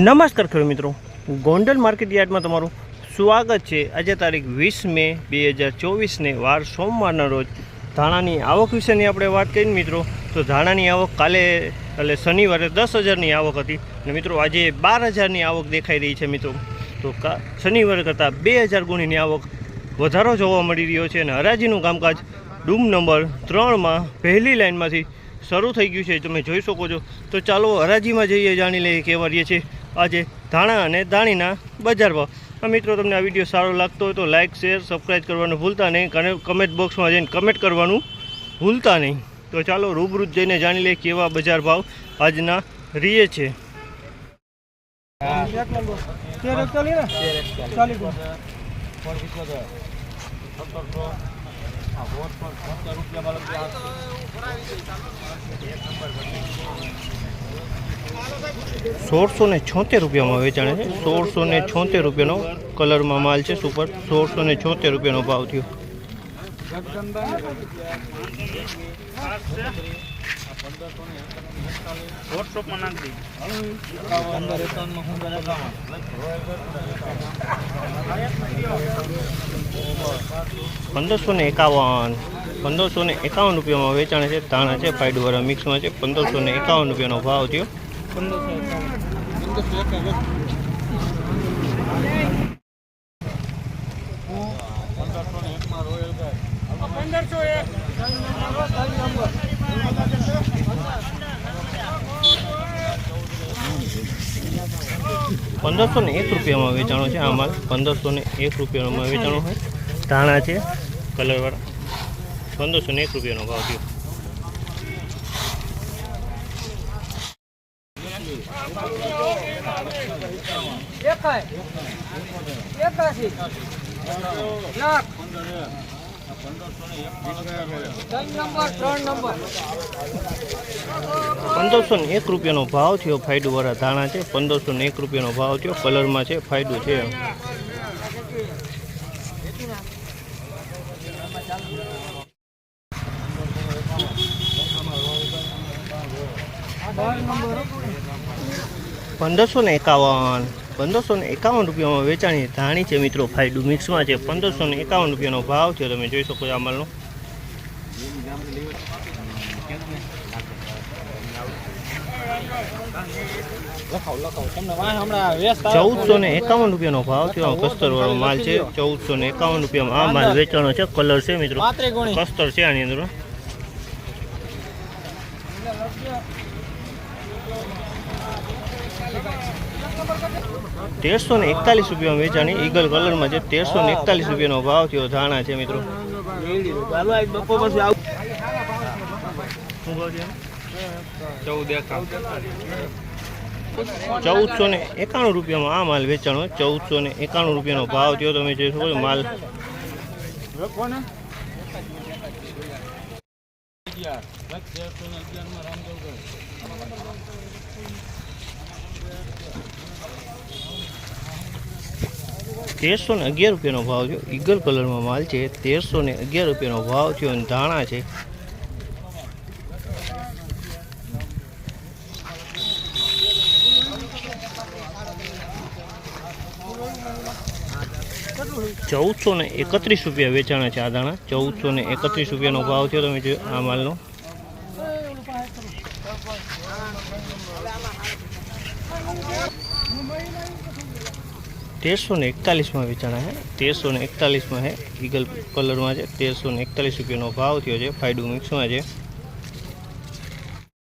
નમસ્કાર ખેડૂત મિત્રો. ગોંડલ માર્કેટ યાર્ડમાં તમારું સ્વાગત છે. આજે તારીખ વીસ મે બે હજાર ચોવીસને વાર સોમવારના રોજ ધાણાની આવક વિશેની આપણે વાત કરીએ મિત્રો. તો ધાણાની આવક કાલે એટલે શનિવારે દસ હજારની આવક હતી અને મિત્રો આજે બાર હજારની આવક દેખાઈ રહી છે મિત્રો. તો શનિવારે કરતાં બે હજાર ગુણીની આવક વધારો જોવા મળી રહ્યો છે અને હરાજીનું કામકાજ ડૂમ નંબર ત્રણમાં પહેલી લાઇનમાંથી શરૂ થઈ ગયું છે. તમે જોઈ શકો છો. તો ચાલો હરાજીમાં જઈએ, જાણી લઈએ કેવા રહીએ છે આજે ધાણા અને ધાણીના બજાર ભાવ. મિત્રો, તમને આ વીડિયો સારો લાગતો હોય તો લાઇક શેર સબસ્ક્રાઈબ કરવાનું ભૂલતા નહીં. અને કમેન્ટ બોક્સમાં જઈને કમેન્ટ કરવાનું ભૂલતા નહીં. તો ચાલો રૂબરૂ જઈને જાણી લઈએ કેવા બજાર ભાવ આજના રીએ છે. સોળસો ને છોતેર રૂપિયામાં વેચાણે છે. સોળસો ને છોતેર રૂપિયાનો કલરમાં માલ છે સુપર. સોળસો ને છોતેર રૂપિયાનો ભાવ થયો. પંદરસો ને એકાવન. પંદરસો ને એકાવન રૂપિયામાં વેચાણ છે, ધાણા છે ફાઈડવાળા મિક્સમાં છે, પંદરસો ને એકાવન રૂપિયાનો ભાવ થયો. પંદરસો ને એક રૂપિયામાં વેચાણો છે આ માલ. પંદરસો ને એક રૂપિયામાં વેચાણો હોય. ધાણા છે, કલરવાળા. પંદરસો ને એક રૂપિયાનો ભાવ થયો પંદરસો ને એક રૂપિયાનો ભાવ થયો ફાયડુવાળા ધાણા છે પંદરસો ને એક રૂપિયાનો ભાવ થયો કલરમાં છે ફાયદો છે પંદરસો ને એકાવન. પંદરસો ને એકાવન રૂપિયામાં વેચાણી ધાણી છે મિત્રો. ફાયડુ મિક્સમાં છે. પંદરસો ને એકાવન રૂપિયાનો ભાવ છે. તમે જોઈ શકો છો આ માલનો. ચૌદસો ને એકાવન રૂપિયાનો ભાવ છે. કસ્તર વાળો માલ છે. ચૌદસો ને એકાવન રૂપિયામાં આ માલ વેચાણો છે. કલર છે મિત્રો. કસ્તર છે આની અંદર. તેરસો ને એકતાલીસ રૂપિયામાં વેચાણી ઈગલ કલરમાં છે તેરસો ને એકતાલીસ રૂપિયાનો ભાવ થયો, ધાણા છે મિત્રો. ચૌદસો ને એકાણું રૂપિયામાં આ માલ વેચાણો, ચૌદસો ને એકાણું રૂપિયાનો ભાવ થયો, તમે જોઈ શકો છો રામદેવગઢ તેરસો ને અગિયાર રૂપિયાનો ભાવ થયો. ઈગલ કલરમાં માલ છે. તેરસો ને અગિયાર રૂપિયાનો ભાવ થયો અને ધાણા છે. ચૌદસો ને એકત્રીસ રૂપિયા વેચાણા છે આ દાણા. ચૌદસો ને એકત્રીસ રૂપિયાનો ભાવ થયો તમે જો આ માલનો. તેરસો ને એકતાલીસમાં વેચાણા છે. તેરસો ને એકતાલીસમાં છે. ઈગલ કલરમાં છે. તેરસો ને એકતાલીસ રૂપિયાનો ભાવ થયો છે. ફાયડુ મિક્સમાં છે.